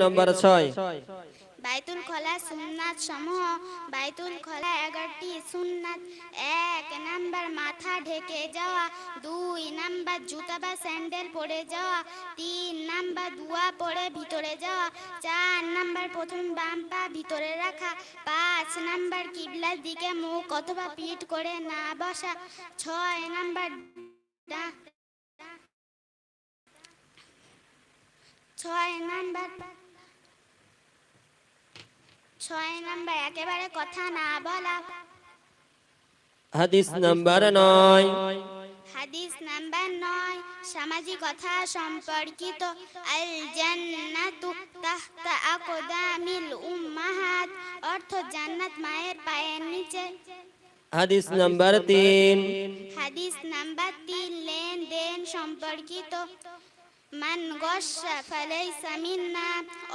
নম্বর ছয়। বাইতুল খোলা সুন্নাত সমূহ, বাইতুল খোলা এগারোটি সুন্নাত। এক নাম্বার মাথা ঢেকে যাওয়া, দুই নাম্বার জুতা বা স্যান্ডেল পরে যাওয়া, তিন নাম্বার দুয়া পরে ভিতরে যাওয়া, চার নাম্বার প্রথম বাম পা ভিতরে রাখা, পাঁচ নাম্বার কিবলার দিকে মুখ অথবা পিঠ করে না বসা, ছয় নাম্বার ছয় নাম্বার ছয় নাম্বার একেবারে কথা না বলা। হাদিস নম্বর নয়। হাদিস নাম্বার নয় সামাজিকতা সম্পর্কিত। আল জান্নাতু তাহতা আকদামিল উম্মাহাত অর্থ জান্নাত মায়ের পায়ের নিচে। হাদিস নম্বর তিন। হাদিস নাম্বার তিন লেনদেন সম্পর্কিত। মান গসা ফালাইসা মিন্না।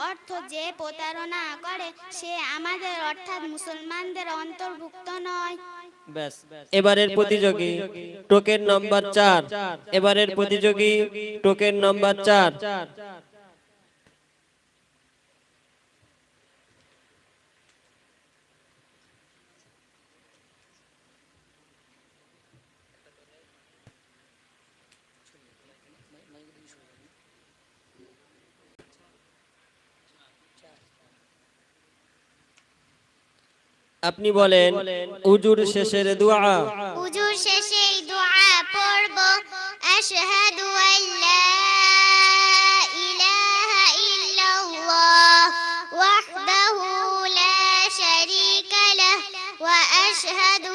অর্থ যে প্রতারণা করে সে আমাদের অর্থাৎ মুসলমানদের অন্তর্ভুক্ত নয়। ব্যাস। এবারের প্রতিযোগী টোকেন নম্বর চার। এবারের প্রতিযোগী টোকেন নম্বর চার। আপনি বলেন, উজুর শেষের দোয়া। উজুর শেষে এই দোয়া পড়ব। আশহাদু আল্লা ইলাহা ইল্লাল্লাহ ওয়াহদাহু লা শারীকা লাহ ওয়া আশহাদু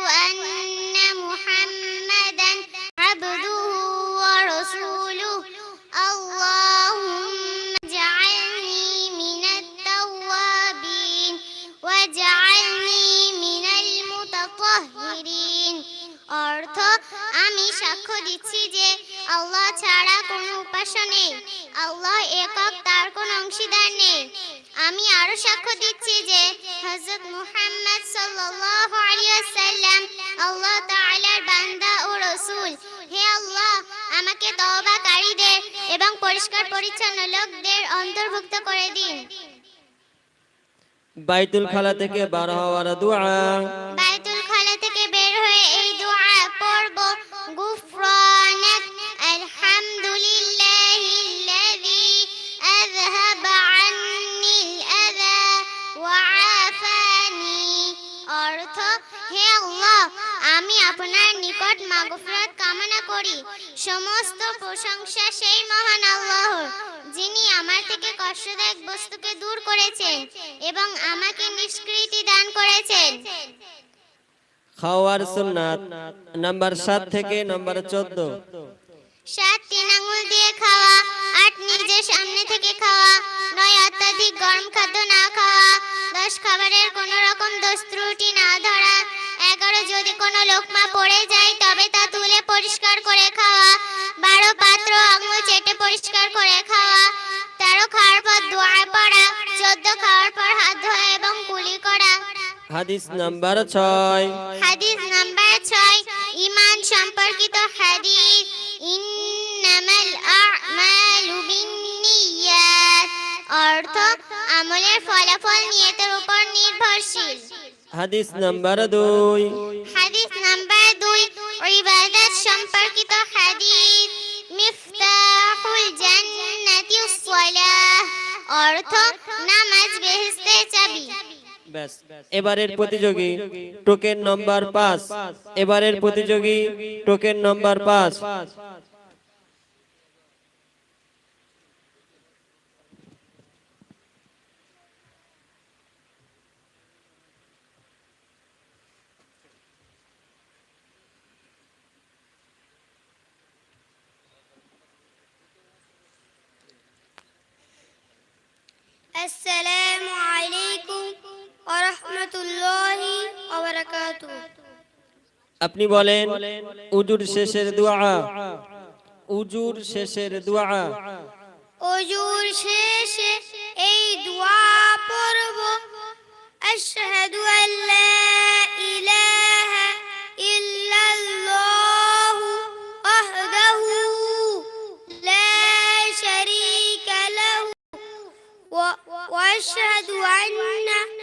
দিচ্ছি যে আল্লাহ ছাড়া কোনো উপাস্য নেই। আল্লাহ একক তার কোনো অংশীদার নেই। আমি আরও সাক্ষ্য দিচ্ছি যে হযরত মুহাম্মদ সাল্লাল্লাহু আলাইহি ওয়াসাল্লাম আল্লাহ তাআলার বান্দা ও রাসূল। হে আল্লাহ আমাকে তওবাকারীদের এবং পরিষ্কার পরিচ্ছন্ন লোকদের অন্তর্ভুক্ত করে দিন। বাইতুল খালা থেকে বার হওয়ার দোয়া। অর্থ হে আল্লাহ আমি আপনার নিকট মাগফিরাত কামনা করি। সমস্ত প্রশংসা সেই মহান আল্লাহর যিনি আমার থেকে কষ্টদায়ক বস্তুকে দূর করেছেন এবং আমাকে নিষ্কৃতি দান করেছেন। খাওয়ার সুন্নাত নাম্বার সাত থেকে নাম্বার চোদ্দ। সাত তিন আঙুল দিয়ে খাওয়া আট নিজের সামনে থেকে খাওয়া নয় অত্যাধিক গরম খাদ্য না খাওয়া দশ খাবারের কোনো রকম দোষ ত্রুটি না ধরা। এগারো যদি কোনো লোকমা পড়ে যায় তবে তা তুলে পরিষ্কার করে খাওয়া। বারো পাত্র আঙুল চেটে পরিষ্কার করে খাওয়া। তেরো খাওয়ার পর দোয়া পড়া। চোদ্দ খাওয়ার পর হাত ধোয়া এবং কুলি করা। হাদিস নাম্বার ছয়। হাদিস নাম্বার ছয় ইমান সম্পর্কিত হাদিস। ইন্নামাল অর্থ আমলের ফলাফল নিয়তের উপর নির্ভরশীল। হাদিস নাম্বার দুই। হাদিস নাম্বার দুই ইবাদত সম্পর্কিত হাদিস মিফতাহুল জান্নাতি সালাহ অর্থ নামাজ বেহেশতের চাবি। ব্যাস এবারের প্রতিযোগী টোকেন নম্বর পাঁচ। এবারের প্রতিযোগী টোকেন নম্বর আপনি বলেন উজুর শেষের দোয়া। উজুর শেষের দোয়া। উজুর শেষে এই দোয়া পড়ব। আশহাদু eu do Ana.